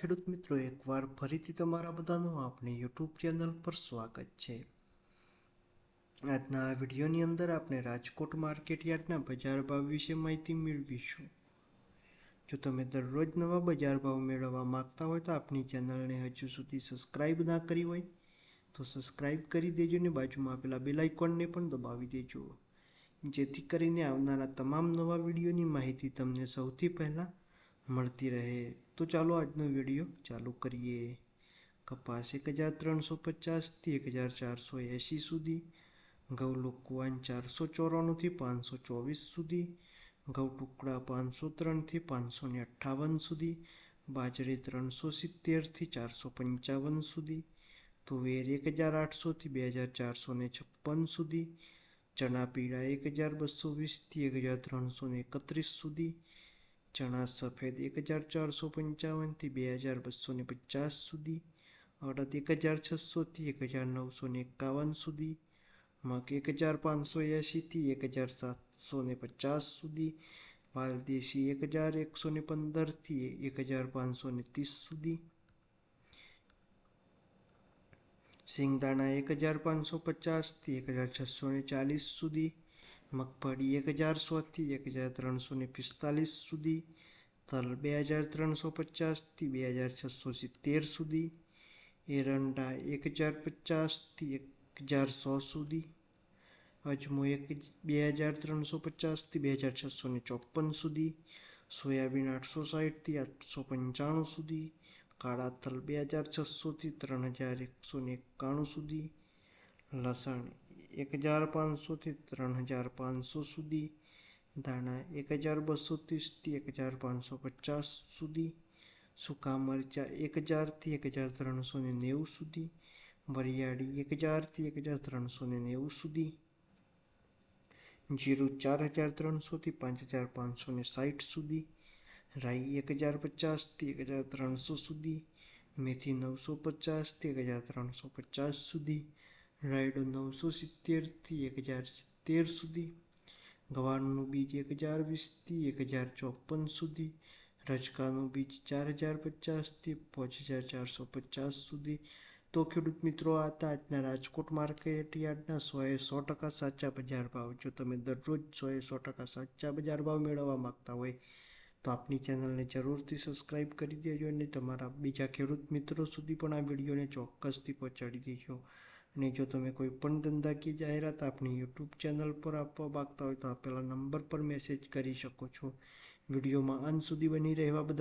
ખેડૂત મિત્રો, એકવાર ફરીથી તમારા બધાનું આપણી યુટ્યુબ ચેનલ પર સ્વાગત છે. આજના આ વિડીયોની અંદર આપણે રાજકોટ માર્કેટ યાર્ડના બજાર ભાવ વિશે માહિતી મેળવીશું. જો તમે દરરોજ નવા બજાર ભાવ મેળવવા માંગતા હોય તો આપણી ચેનલને હજુ સુધી સબસ્ક્રાઇબ ના કરી હોય, તો સબસ્ક્રાઇબ કરી દેજો ને બાજુમાં આપેલા બેલ આઇકોનને પણ દબાવી દેજો. જેથી કરીને આવનારા તમામ નવા વિડીયોની માહિતી તમને સૌથી પહેલાં મળતી રહે. તો ચાલો આજનો વીડિયો ચાલુ કરીએ. કપાસ એક હજાર ત્રણસો પચાસથી એક હજાર ચારસો એંશી સુધી. ઘઉં લોકવાન ચારસો ચોરાણુંથી પાંચસો ચોવીસ સુધી. ઘઉં ટુકડા પાંચસો ત્રણથી પાંચસો ને અઠ્ઠાવન સુધી. બાજરી ત્રણસો સિત્તેરથી ચારસો પંચાવન સુધી. તુવેર એક હજાર આઠસોથી બે હજાર ચારસો ને છપ્પન સુધી. ચણા પીળા એક હજાર બસો વીસથી એક હજાર ત્રણસો ને એકત્રીસ સુધી. ચણા સફેદ એક હજાર ચારસો પંચાવનથી બે હજાર બસો ને પચાસ સુધી, અડદ એક હજાર છસોથી એક હજાર નવસો ને એકાવન સુધી, મગ એક હજાર પાંચસો એંશીથી એક હજાર સાતસો ને પચાસ સુધી વાલદેશી એક હજાર એકસો ને પંદરથી એક હજાર પાંચસો ને ત્રીસ સુધી સિંગદાણા એક હજાર પાંચસો પચાસથી એક હજાર છસો ને ચાલીસ સુધી મગફળી એક હજાર સોથી એક હજાર ત્રણસો ને પિસ્તાલીસ સુધી, તલ બે હજાર ત્રણસો પચાસથી બે હજાર છસો સિત્તેર સુધી, એરંડા એક હજાર પચાસથી એક હજાર સો સુધી, અજમો એક બે હજાર ત્રણસો પચાસથી બે હજાર છસો ને ચોપન સુધી, સોયાબીન આઠસો સાઠથી આઠસો પંચાણું સુધી, કાળા તલ બે હજાર છસોથી ત્રણ હજાર એકસો ને એકાણું સુધી, લસણ એક હજાર પાંચસોથી ત્રણ હજાર પાંચસો સુધી, ધાણા એક હજાર બસો ત્રીસથી એક હજાર પાંચસો પચાસ સુધી, સૂકા મરચાં એક હજારથી એક હજાર ત્રણસો ને નેવું સુધી, વરિયાળી એક હજારથી એક હજાર ત્રણસો ને નેવું સુધી, જીરું ચાર હજાર ત્રણસોથી પાંચ હજાર પાંચસો ને સાઠ સુધી, રાઈ એક હજાર પચાસથી એક હજાર ત્રણસો સુધી, મેથી નવસો પચાસથી એક હજાર ત્રણસો પચાસ સુધી રાયડો નવસો સિત્તેરથી એક હજાર સિત્તેર સુધી, ગવારનું બીજ એક હજાર વીસથી એક હજાર ચોપન સુધી, રજકાનું બીજ ચાર હજાર પચાસથી પાંચ હજાર ચારસો પચાસ સુધી. તો ખેડૂત મિત્રો, આ હતા આજના રાજકોટ માર્કેટ યાર્ડના સોએ સો ટકા સાચા બજાર ભાવ. જો તમે દરરોજ સોએ સો ટકા સાચા બજાર ભાવ મેળવવા માગતા હોય, તો આપની ચેનલને જરૂરથી સબસ્ક્રાઈબ કરી દેજો અને તમારા બીજા ખેડૂત મિત્રો સુધી પણ આ વિડીયોને ચોક્કસથી પહોંચાડી દેજો. અને જો તમે કોઈ પણ ધંધાકીય જાહેરાત આપણી યુટ્યુબ ચેનલ પર આપવા માગતા હોય તો આપેલા નંબર પર મેસેજ કરી શકો છો. વિડીયોમાં અંત સુધી બની રહેવા બદલ